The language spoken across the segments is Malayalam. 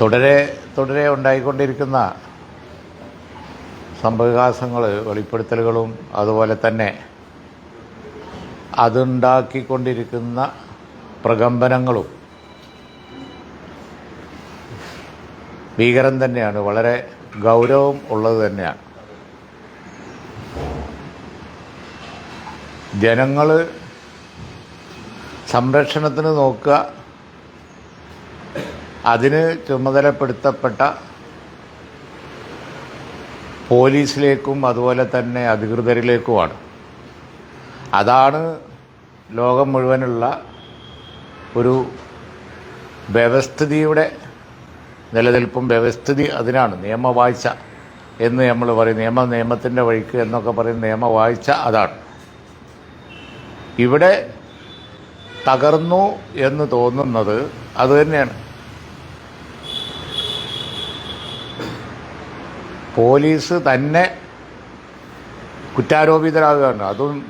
തുടരെ തുടരെ ഉണ്ടായിക്കൊണ്ടിരിക്കുന്ന സംഭവവികാസങ്ങൾ വെളിപ്പെടുത്തലുകളും അതുപോലെ തന്നെ അതുണ്ടാക്കിക്കൊണ്ടിരിക്കുന്ന പ്രകമ്പനങ്ങളും ഭീകരം തന്നെയാണ്. വളരെ ഗൗരവം ഉള്ളത് തന്നെയാണ്. ജനങ്ങൾ സംരക്ഷണത്തിന് നോക്കുക അതിന് ചുമതലപ്പെടുത്തപ്പെട്ട പോലീസിലേക്കും അതുപോലെ തന്നെ അധികൃതരിലേക്കുമാണ്. അതാണ് ലോകം മുഴുവനുള്ള ഒരു വ്യവസ്ഥിതിയുടെ നിലനിൽപ്പും വ്യവസ്ഥിതി അതിനാണ്. നിയമവാഴ്ച എന്ന് നമ്മൾ പറയും. നിയമ നിയമത്തിന്റെ വഴിക്ക് എന്നൊക്കെ പറയും. നിയമവാഴ്ച അതാണ്. ഇവിടെ തകർന്നു എന്ന് തോന്നുന്നത് അതുതന്നെയാണ് പോലീസ് തന്നെ കുറ്റാരോപിതരാകുകയാണ്. അതും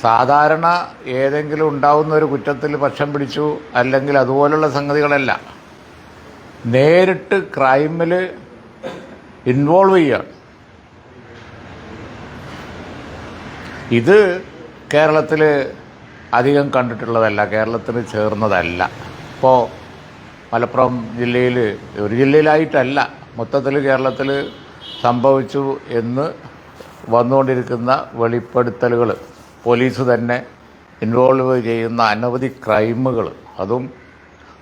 സാധാരണ ഏതെങ്കിലും ഉണ്ടാവുന്ന ഒരു കുറ്റത്തിൽ പക്ഷം പിടിച്ചു അല്ലെങ്കിൽ അതുപോലുള്ള സംഗതികളല്ല. നേരിട്ട് ക്രൈമിൽ ഇൻവോൾവ് ചെയ്യുകയാണ്. ഇത് കേരളത്തിൽ അധികം കണ്ടിട്ടുള്ളതല്ല കേരളത്തിന് ചേർന്നതല്ല. ഇപ്പോൾ മലപ്പുറം ജില്ലയിൽ ഒരു ജില്ലയിലായിട്ടല്ല. മൊത്തത്തിൽ കേരളത്തിൽ സംഭവിച്ചു എന്ന് വന്നുകൊണ്ടിരിക്കുന്ന വെളിപ്പെടുത്തലുകൾ പോലീസ് തന്നെ ഇൻവോൾവ് ചെയ്യുന്ന അനവധി ക്രൈമുകൾ അതും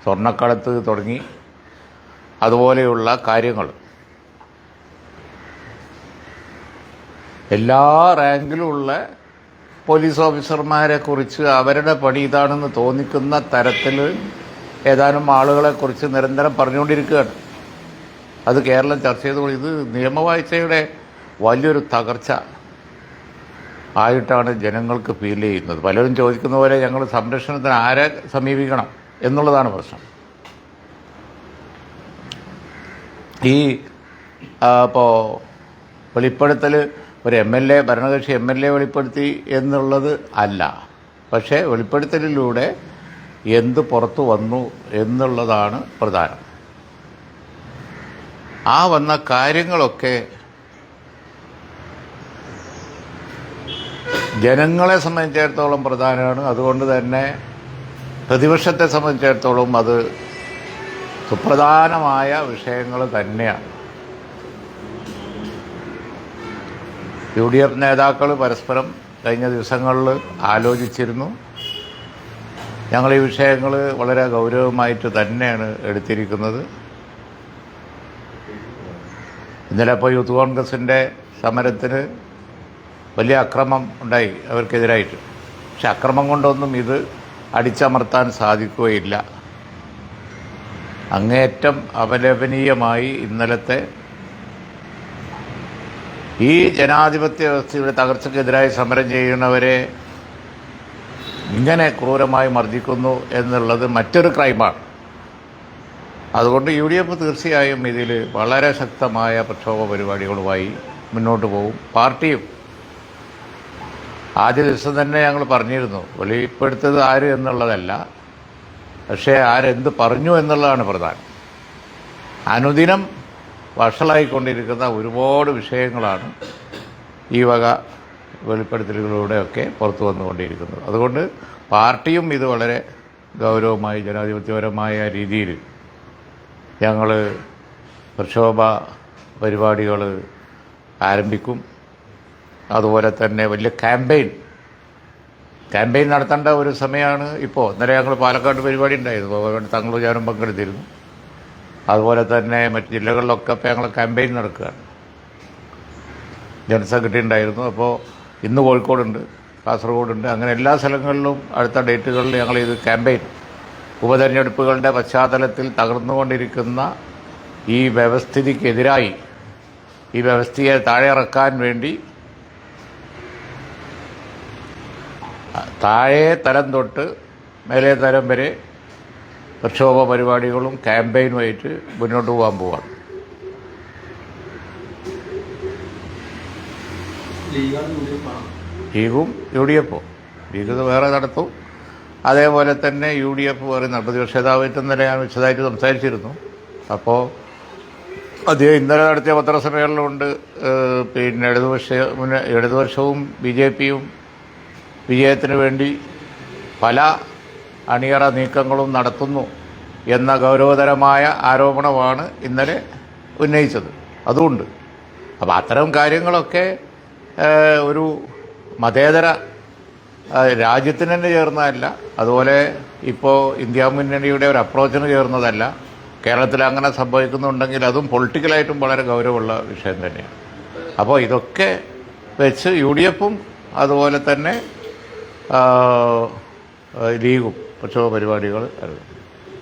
സ്വർണക്കടത്ത് തുടങ്ങി. അതുപോലെയുള്ള കാര്യങ്ങൾ എല്ലാ റാങ്കിലുമുള്ള പോലീസ് ഓഫീസർമാരെ കുറിച്ച് അവരുടെ പണി ഇതാണെന്ന് തോന്നിക്കുന്ന തരത്തിൽ ഏതാനും ആളുകളെക്കുറിച്ച് നിരന്തരം പറഞ്ഞുകൊണ്ടിരിക്കുകയാണ്. അത് കേരളം ചർച്ച ചെയ്തു ഇത് നിയമവാഴ്ചയുടെ വലിയൊരു തകർച്ച ആയിട്ടാണ് ജനങ്ങൾക്ക് ഫീൽ ചെയ്യുന്നത്. പലരും ചോദിക്കുന്ന പോലെ ഞങ്ങൾ സംരക്ഷണത്തിന് ആരെ സമീപിക്കണം എന്നുള്ളതാണ് പ്രശ്നം. ഈ ഇപ്പോൾ വെളിപ്പെടുത്തൽ ഒരു എം എൽ എ ഭരണകക്ഷി എം എൽ എ വെളിപ്പെടുത്തി എന്നുള്ളത് അല്ല. പക്ഷേ വെളിപ്പെടുത്തലിലൂടെ എന്ത് പുറത്തു വന്നു എന്നുള്ളതാണ് പ്രധാനം. ആ വന്ന കാര്യങ്ങളൊക്കെ ജനങ്ങളെ സംബന്ധിച്ചിടത്തോളം പ്രധാനമാണ്. അതുകൊണ്ട് തന്നെ പ്രതിപക്ഷത്തെ സംബന്ധിച്ചിടത്തോളം അത് സുപ്രധാനമായ വിഷയങ്ങൾ തന്നെയാണ്. യു ഡി എഫ് നേതാക്കൾ പരസ്പരം കഴിഞ്ഞ ദിവസങ്ങളിൽ ആലോചിച്ചിരുന്നു. ഞങ്ങൾ ഈ വിഷയങ്ങൾ വളരെ ഗൗരവമായിട്ട് തന്നെയാണ് എടുത്തിരിക്കുന്നത്. ഇന്നലെ ഇപ്പോൾ യൂത്ത് കോൺഗ്രസിന്റെ സമരത്തിന് വലിയ അക്രമം ഉണ്ടായി അവർക്കെതിരായിട്ട്. പക്ഷെ അക്രമം കൊണ്ടൊന്നും ഇത് അടിച്ചമർത്താൻ സാധിക്കുകയില്ല. അങ്ങേറ്റം അപലപനീയമായി ഇന്നലത്തെ ഈ ജനാധിപത്യ വ്യവസ്ഥയുടെ തകർച്ചയ്ക്കെതിരായി സമരം ചെയ്യുന്നവരെ ഇങ്ങനെ ക്രൂരമായി മർദ്ദിക്കുന്നു എന്നുള്ളത് മറ്റൊരു ക്രൈമാണ്. അതുകൊണ്ട് യു ഡി എഫ് തീർച്ചയായും ഇതിൽ വളരെ ശക്തമായ പ്രക്ഷോഭ പരിപാടികളുമായി മുന്നോട്ട് പോകും പാർട്ടിയും ആദ്യ ദിവസം തന്നെ ഞങ്ങൾ പറഞ്ഞിരുന്നു വെളിപ്പെടുത്തത് ആര് എന്നുള്ളതല്ല പക്ഷേ ആരെന്ത് പറഞ്ഞു എന്നുള്ളതാണ് പ്രധാനം. അനുദിനം വഷളായിക്കൊണ്ടിരിക്കുന്ന ഒരുപാട് വിഷയങ്ങളാണ് ഈ വക വെളിപ്പെടുത്തലുകളിലൂടെയൊക്കെ പുറത്തു വന്നുകൊണ്ടിരിക്കുന്നത്. അതുകൊണ്ട് പാർട്ടിയും ഇത് വളരെ ഗൗരവമായി ജനാധിപത്യപരമായ രീതിയിൽ ഞങ്ങൾ പ്രക്ഷോഭ പരിപാടികൾ ആരംഭിക്കും. അതുപോലെ തന്നെ വലിയ ക്യാമ്പയിൻ. ക്യാമ്പയിൻ നടത്തേണ്ട ഒരു സമയമാണ് ഇപ്പോൾ ഇന്നലെ ഞങ്ങൾ പാലക്കാട് പരിപാടി ഉണ്ടായിരുന്നു. അതുകൊണ്ട് തങ്ങളും ഞാനും പങ്കെടുത്തിരുന്നു. അതുപോലെ തന്നെ മറ്റ് ജില്ലകളിലൊക്കെ ഇപ്പോൾ ഞങ്ങൾ ക്യാമ്പയിൻ നടക്കുകയാണ്. ജനറൽ ഉണ്ടായിരുന്നു. അപ്പോൾ ഇന്ന് കോഴിക്കോടുണ്ട് കാസർഗോഡുണ്ട്. അങ്ങനെ എല്ലാ സ്ഥലങ്ങളിലും അടുത്ത ഡേറ്റുകളിൽ ഞങ്ങൾ ഇത് ക്യാമ്പയിൻ ഉപതെരഞ്ഞെടുപ്പുകളുടെ പശ്ചാത്തലത്തിൽ തകർന്നുകൊണ്ടിരിക്കുന്ന ഈ വ്യവസ്ഥിതിക്കെതിരായി ഈ വ്യവസ്ഥയെ താഴെ ഇറക്കാൻ വേണ്ടി താഴെ തരം തൊട്ട് മേലെ തരം വരെ പ്രക്ഷോഭ പരിപാടികളും ക്യാമ്പയിനുമായിട്ട് മുന്നോട്ട് പോകാൻ പോവാണ്. ലീഗും യു ഡി എഫും. ലീഗ് വേറെ നടത്തും. അതേപോലെ തന്നെ യു ഡി എഫ് പറയുന്ന പ്രതിപക്ഷ നേതാവായിട്ട് തന്നെ ഞാൻ വിശദമായിട്ട് സംസാരിച്ചിരുന്നു. അപ്പോൾ അദ്ദേഹം ഇന്നലെ നടത്തിയ പത്രസമ്മേളനമുണ്ട്. പിന്നെ ഇടതുപക്ഷ ഇടതുപക്ഷവും ബി ജെ പിയും വിജയത്തിന് വേണ്ടി പല അണിയറ നീക്കങ്ങളും നടത്തുന്നു എന്ന ഗൗരവതരമായ ആരോപണമാണ് ഇന്നലെ ഉന്നയിച്ചത്. അതുകൊണ്ട്. അപ്പോൾ അത്തരം കാര്യങ്ങളൊക്കെ ഒരു മതേതര രാജ്യത്തിന് തന്നെ ചേർന്നതല്ല. അതുപോലെ ഇപ്പോൾ ഇന്ത്യ മുന്നണിയുടെ ഒരു അപ്രോച്ചിന് ചേർന്നതല്ല. കേരളത്തിൽ അങ്ങനെ സംഭവിക്കുന്നുണ്ടെങ്കിൽ അതും പൊളിറ്റിക്കലായിട്ടും വളരെ ഗൗരവമുള്ള വിഷയം തന്നെയാണ്. അപ്പോൾ ഇതൊക്കെ വെച്ച് യു ഡി എഫും അതുപോലെ തന്നെ ലീഗും പ്രക്ഷോഭ പരിപാടികൾ